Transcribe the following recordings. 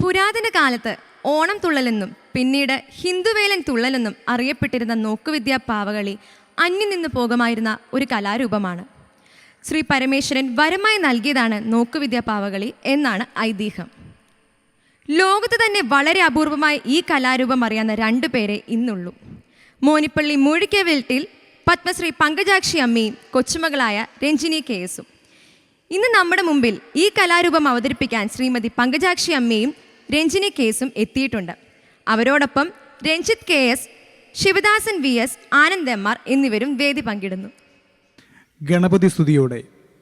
പുരാതന കാലത്ത് ഓണം തുള്ളലെന്നും പിന്നീട് ഹിന്ദുവേലൻ തുള്ളലെന്നും അറിയപ്പെട്ടിരുന്ന നോക്കുവിദ്യാ പാവകളി അന്യം നിന്ന് പോകുമായിരുന്ന ഒരു കലാരൂപമാണ്. ശ്രീ പരമേശ്വരൻ വരമായി നൽകിയതാണ് നോക്കുവിദ്യാ പാവകളി എന്നാണ് ഐതിഹ്യം. ലോകത്ത് തന്നെ വളരെ അപൂർവമായി ഈ കലാരൂപം അറിയാവുന്ന രണ്ടു പേരെ ഇന്നുള്ളൂ. മോനിപ്പള്ളി മൂഴിക്കവീട്ടിൽ പത്മശ്രീ പങ്കജാക്ഷി അമ്മയും കൊച്ചുമകളായ രഞ്ജിനി കെ എസും. ഇന്ന് നമ്മുടെ മുമ്പിൽ ഈ കലാരൂപം അവതരിപ്പിക്കാൻ ശ്രീമതി പങ്കജാക്ഷി അമ്മയും രഞ്ജിനി കേസും എത്തിയിട്ടുണ്ട്. അവരോടൊപ്പം Ranjith K S Sivadasan V S Anand M R എന്നിവരും വേദി പങ്കിടുന്നു. ഗണപതി സ്തുതിയോടെ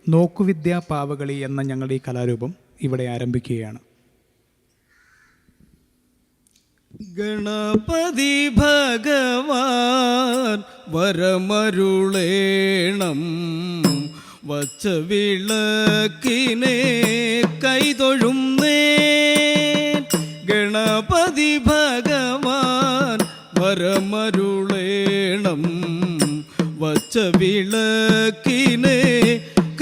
നോക്കുവിദ്യ പാവകളി എന്ന ഞങ്ങളുടെ ഈ കലാരൂപം ഇവിടെ ആരംഭിക്കുകയാണ്. ഗണപതി ഭഗവാൻ വരമരുളേണം വച്ച വിളക്കിനെ കൈതൊഴും ഗണപതി ഭഗവാൻ വരമരുളേണം. വച്ച വിളക്കിനെ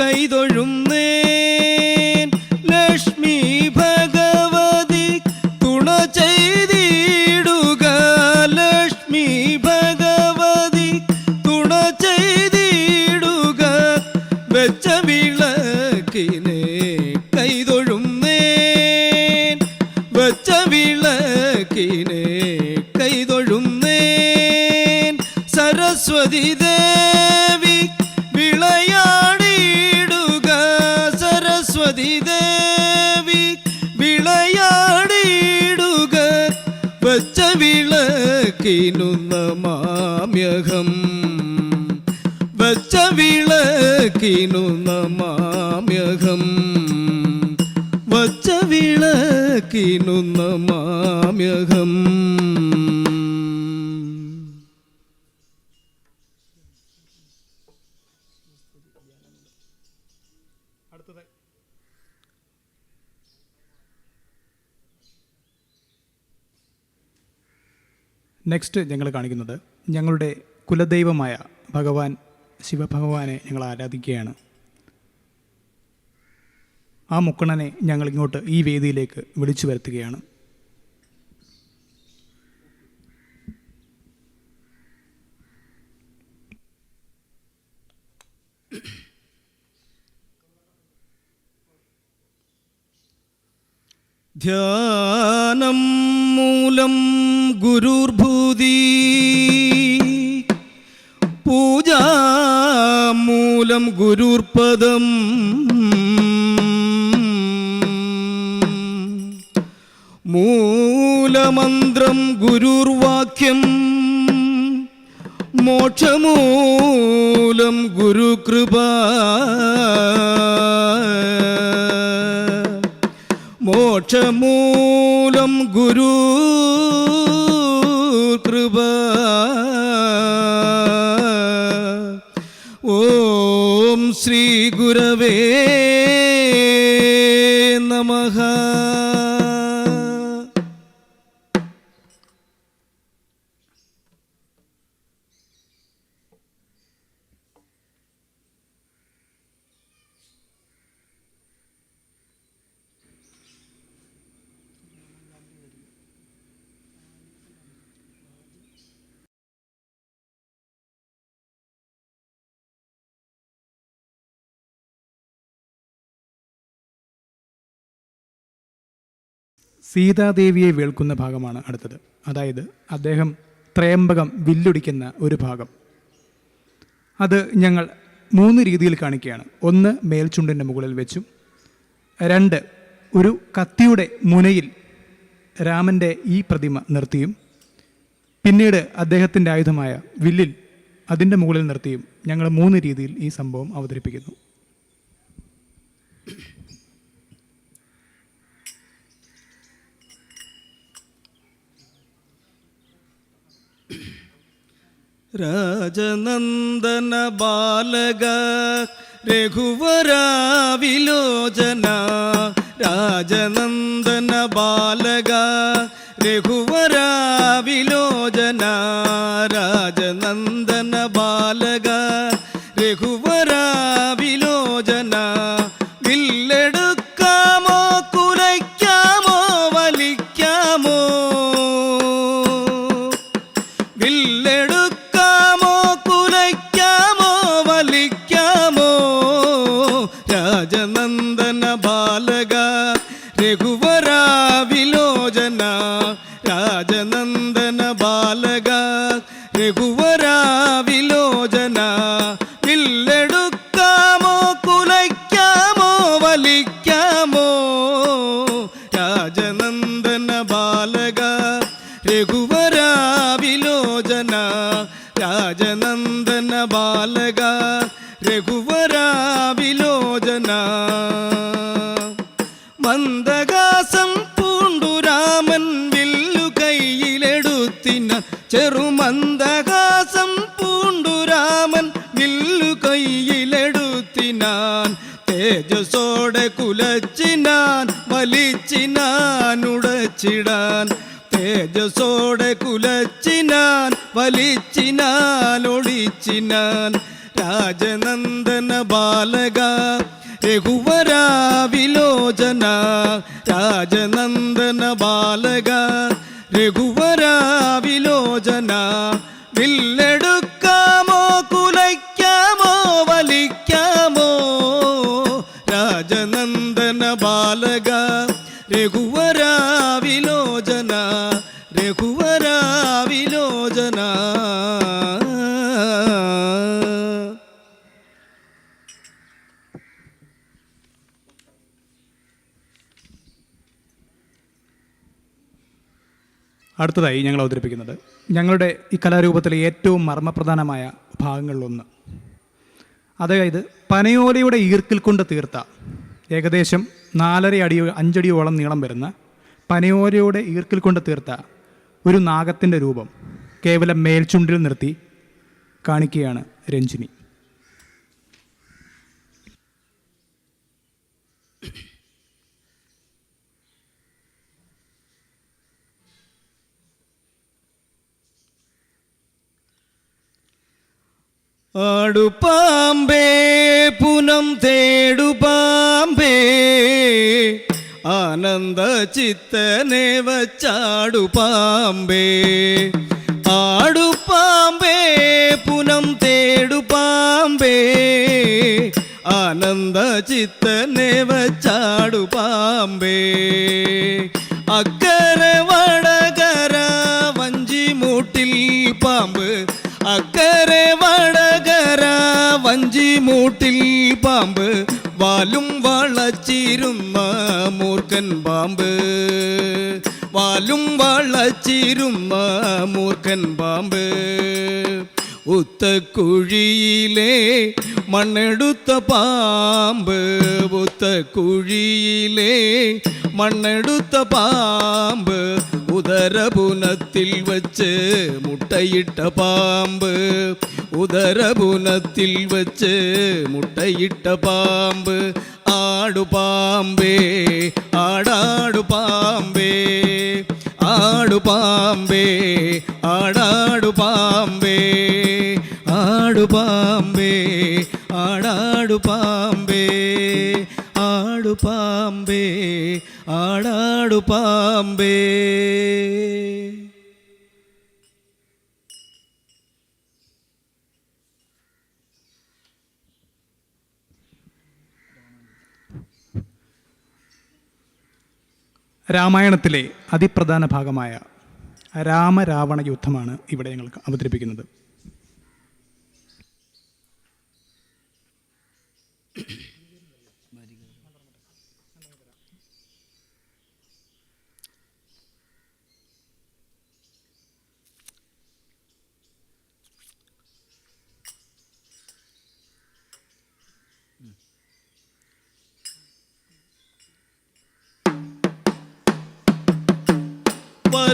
കൈതൊഴും നേൻ വച്ച വിളക്കിനു നമാമ്യഹം വച്ച വിളക്കിനു നമാമ്യഹം വച്ച വിളക്കിനു നമാമ്യഹം നെക്സ്റ്റ് ഞങ്ങൾ കാണിക്കുന്നത് ഞങ്ങളുടെ കുലദൈവമായ ഭഗവാൻ ശിവഭഗവാനെ ഞങ്ങൾ ആരാധിക്കുകയാണ്. ആ മുക്കണനെ ഞങ്ങൾ ഇങ്ങോട്ട് ഈ വേദിയിലേക്ക് വിളിച്ചു വരുത്തുകയാണ്. ധ്യാനം മൂലം ഗുരുർഭൂതി പൂജാമൂലം ഗുരുർപദം. മൂലമന്ത്രം ഗുരുർവാക്യം. മോക്ഷമൂലം ഗുരുകൃപ. മോക്ഷമൂലം ഗുരു കൃപ. ഓം ശ്രീ ഗുരവേ നമഃ സീതാദേവിയെ വേൾക്കുന്ന ഭാഗമാണ് അടുത്തത്. അതായത് അദ്ദേഹം ത്രയംബകം വില്ലൊടിക്കുന്ന ഒരു ഭാഗം. അത് ഞങ്ങൾ മൂന്ന് രീതിയിൽ കാണിക്കുകയാണ്. ഒന്ന് മേൽചുണ്ടിന്റെ മുകളിൽ വെച്ചും രണ്ട് ഒരു കത്തിയുടെ മുനയിൽ രാമന്റെ ഈ പ്രതിമ നിർത്തിയും പിന്നീട് അദ്ദേഹത്തിന്റെ ആയുധമായ വില്ലിൽ അതിന്റെ മുകളിൽ നിർത്തിയും ഞങ്ങൾ മൂന്ന് രീതിയിൽ ഈ സംഭവം അവതരിപ്പിക്കുന്നു. രാജനന്ദന ബാലക രഘുവരാവിലോചന രാജനന്ദന ബാലക രഘുവരാ വിലോചന രാജനന്ദന ബാലക രഘുവരാ വിലോചന രാജനന്ദന ബാലക രഘുവരാ വിലോചന മന്ദകാസം പൂണ്ടുരാമൻ വില്ലു കയ്യിലെടുത്തിന ചെറുമന്ദകാസം പൂണ്ടുരാമൻ വില്ലു കയ്യിലെടുത്തിനാൻ തേജസോടെ കുലച്ചിനാൻ വലിച്ചിനാൻ ഉടച്ചിടാൻ തേജസോടെ കുലച്ചിനാൻ വലിച്ചിനാൻ ഒളിച്ചിനാൻ രാജനന്ദന ബാലക രഘുവരാ വിലോചന. രാജനന്ദന ബാലക രഘുവരാ വിലോചന. വില്ലെടുക്കാമോ അടുത്തതായി ഞങ്ങൾ അവതരിപ്പിക്കുന്നത് ഞങ്ങളുടെ ഈ കലാരൂപത്തിലെ ഏറ്റവും മർമ്മപ്രധാനമായ ഭാഗങ്ങളിലൊന്ന്. അതായത് പനയോലയുടെ ഈർക്കിൽ കൊണ്ട് തീർത്ത ഏകദേശം നാലര അടിയോ അഞ്ചടിയോളം നീളം വരുന്ന പനയോലയുടെ ഈർക്കിൽ കൊണ്ട് തീർത്ത ഒരു നാഗത്തിന്റെ രൂപം കേവലം മേൽചുണ്ടിൽ നിർത്തി കാണിക്കുകയാണ് രഞ്ജിനി. ആടുപാമ്പേ പുനം തേടുപാമ്പേ ആനന്ദ ചിത്തനെ വച്ചാടുപാമ്പേ ആടുപാമ്പേ പുനം തേടുപാമ്പേ ആനന്ദ ചിത്തനെ പാമ്പ് വാലും വളച്ചിരുന്ന മൂർഖൻ പാമ്പ്. വാലും വളച്ചിരുന്ന മൂർഖൻ പാമ്പ്. ഉത്തക്കുഴിയിലെ മണ്ണെടുത്ത പാമ്പ് ഉത്തക്കുഴിയിലെ മണ്ണെടുത്ത പാമ്പ്. ഉദരപുനത്തിൽ വച്ച് മുട്ടയിട്ട പാമ്പ് ഉദരപുനത്തിൽ വച്ച് മുട്ടയിട്ട പാമ്പ് ആടുപാമ്പേ ആടാടു പാമ്പേ ആടു പാമ്പേ ആടാടു പാമ്പേ ആടു പാമ്പേ ആടാടു പാമ്പേ ആടു പാമ്പേ ആടാടു പാമ്പേ. രാമായണത്തിലെ അതിപ്രധാന ഭാഗമായ രാമരാവണ യുദ്ധമാണ് ഇവിടെ ഞങ്ങൾ അവതരിപ്പിക്കുന്നത്.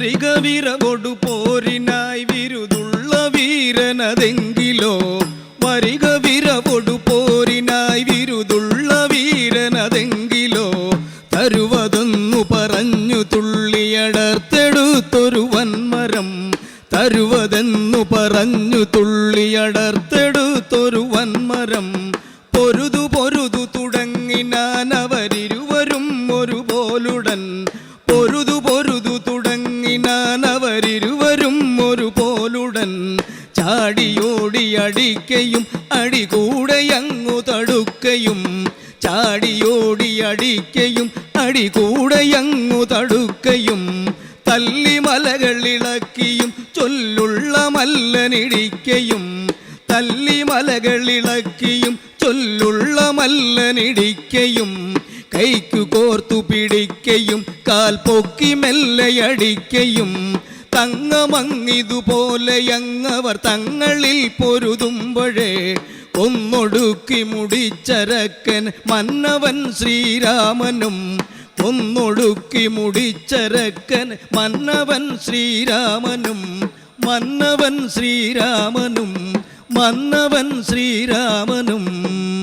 വരിക വിരവൊടു പോരിനായി വിരുതുള്ള വീരനതെങ്കിലോ അടിക്കയും അടികൂടെ അങ്ങു തടുക്കയും തല്ലി മലകളിളക്കിയും ചൊല്ലുള്ള മല്ലനിടിക്കയും തല്ലി മലകളിളക്കിയും ചൊല്ലുള്ള മല്ലനിടിക്കയും കൈക്കു കോർത്തു പിടിക്കയും കാൽ പൊക്കി മെല്ലയടിക്കയും തങ്ങമങ്ങിതുപോലെയങ്ങവർ തങ്ങളിൽ പൊരുതുമ്പോഴേ ഒന്നൊടുക്കി മുടിച്ചരക്കൻ മന്നവൻ ശ്രീരാമനും ഒന്നൊടുക്കി മുടിച്ചരക്കൻ മന്നവൻ ശ്രീരാമനും മന്നവൻ ശ്രീരാമനും മന്നവൻ ശ്രീരാമനും.